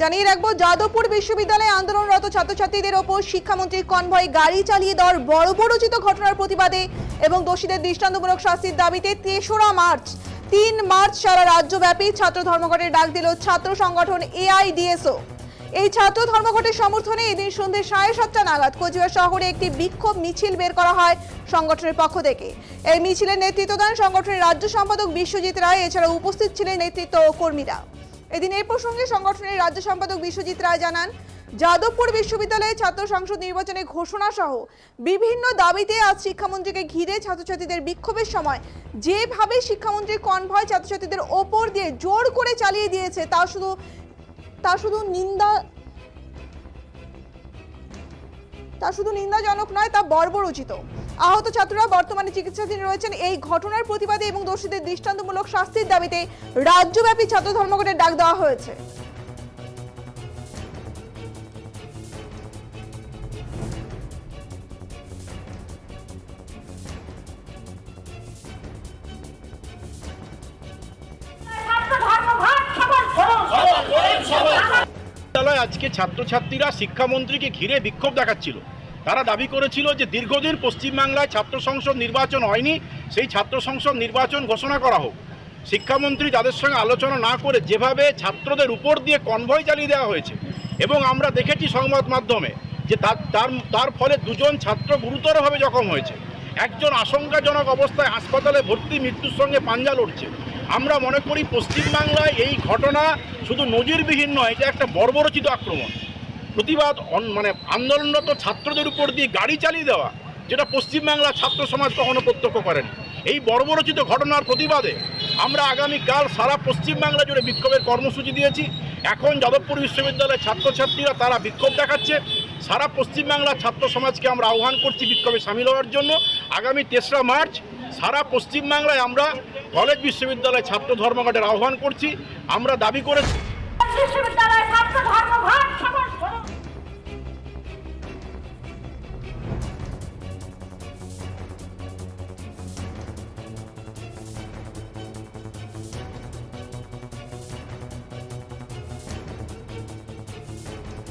জানিয়ে রাখব, যাদবপুর বিশ্ববিদ্যালয়ে আন্দোলনরত ছাত্রছাত্রীদের ওপর শিক্ষামন্ত্রী কনভয় গাড়ি চালিয়ে দেওয়ার বড় বড়চিত ঘটনার প্রতিবাদে এবং দোষীদের দৃষ্টান্তমূলক শাস্তির দাবিতে তেসরা মার্চ, তিন মার্চ সারা রাজ্যব্যাপী ছাত্র ধর্মঘটের ডাক দিল ছাত্র সংগঠন এআইডিএসও। এই ছাত্র ধর্মঘটের সমর্থনে এদিন সন্ধ্যে সাড়ে সাতটা নাগাদ কোচবিহার শহরে একটি বিক্ষোভ মিছিল বের করা হয় সংগঠনের পক্ষ থেকে। এই মিছিলের নেতৃত্ব দেন সংগঠনের রাজ্য সম্পাদক বিশ্বজিৎ রায় এছাড়া উপস্থিত ছিলেন নেতৃত্ব ও কর্মীরা। এদিন এই প্রসঙ্গে সংগঠনের রাজ্য সম্পাদক বিশ্বজিৎ রায় জানান, যাদবপুর বিশ্ববিদ্যালয়ে ছাত্র সংসদ নির্বাচনে ঘোষণা সহ বিভিন্ন দাবিতে আজ শিক্ষামন্ত্রীকে ঘিরে ছাত্রছাত্রীদের বিক্ষোভের সময় যেভাবে শিক্ষামন্ত্রী কনভয় ছাত্রছাত্রীদের ওপর দিয়ে জোর করে চালিয়ে দিয়েছে, তা শুধু তা শুধু নিন্দা, তা শুধু নিন্দাজনক নয়, তা বর্বরোচিত। আহত ছাত্ররা বর্তমানে চিকিৎসাধীন রয়েছেন। এই ঘটনার প্রতিবাদে এবং দোষীদের দৃষ্টান্তমূলক শাস্তির দাবিতে রাজ্যব্যাপী ছাত্র ধর্মঘটের ডাক দেওয়া হয়েছে। আজকে ছাত্রছাত্রীরা শিক্ষামন্ত্রীকে ঘিরে বিক্ষোভ দেখাচ্ছিল। তারা দাবি করেছিল যে দীর্ঘদিন পশ্চিমবাংলায় ছাত্র সংসদ নির্বাচন হয়নি, সেই ছাত্র সংসদ নির্বাচন ঘোষণা করা হোক। শিক্ষামন্ত্রী যাদের সঙ্গে আলোচনা না করে যেভাবে ছাত্রদের উপর দিয়ে কনভয় চালিয়ে দেওয়া হয়েছে, এবং আমরা দেখেছি সংবাদ মাধ্যমে যে তার তার ফলে দুজন ছাত্র গুরুতরভাবে জখম হয়েছে। একজন আশঙ্কাজনক অবস্থায় হাসপাতালে ভর্তি, মৃত্যুর সঙ্গে পাঞ্জা লড়ছে। আমরা মনে করি পশ্চিমবাংলায় এই ঘটনা শুধু নজিরবিহীন নয়, এটা একটা বর্বরচিত আক্রমণ। প্রতিবাদ মানে আন্দোলনরত ছাত্রদের উপর দিয়ে গাড়ি চালিয়ে দেওয়া, যেটা পশ্চিমবাংলা ছাত্র সমাজ কখনো প্রত্যক্ষ করেন। এই বর্বরচিত ঘটনার প্রতিবাদে আমরা আগামীকাল সারা পশ্চিমবাংলা জুড়ে বিক্ষোভের কর্মসূচি দিয়েছি। এখন যাদবপুর বিশ্ববিদ্যালয়ের ছাত্রছাত্রীরা তারা বিক্ষোভ দেখাচ্ছে। সারা পশ্চিমবাংলার ছাত্র সমাজকে আমরা আহ্বান করছি বিক্ষোভে সামিল হওয়ার জন্য। আগামী তেসরা মার্চ সারা পশ্চিমবাংলায় আমরা কলেজ বিশ্ববিদ্যালয় ছাত্র ধর্মঘটের আহ্বান করছি। আমরা দাবি করেছি বিশ্ববিদ্যালয়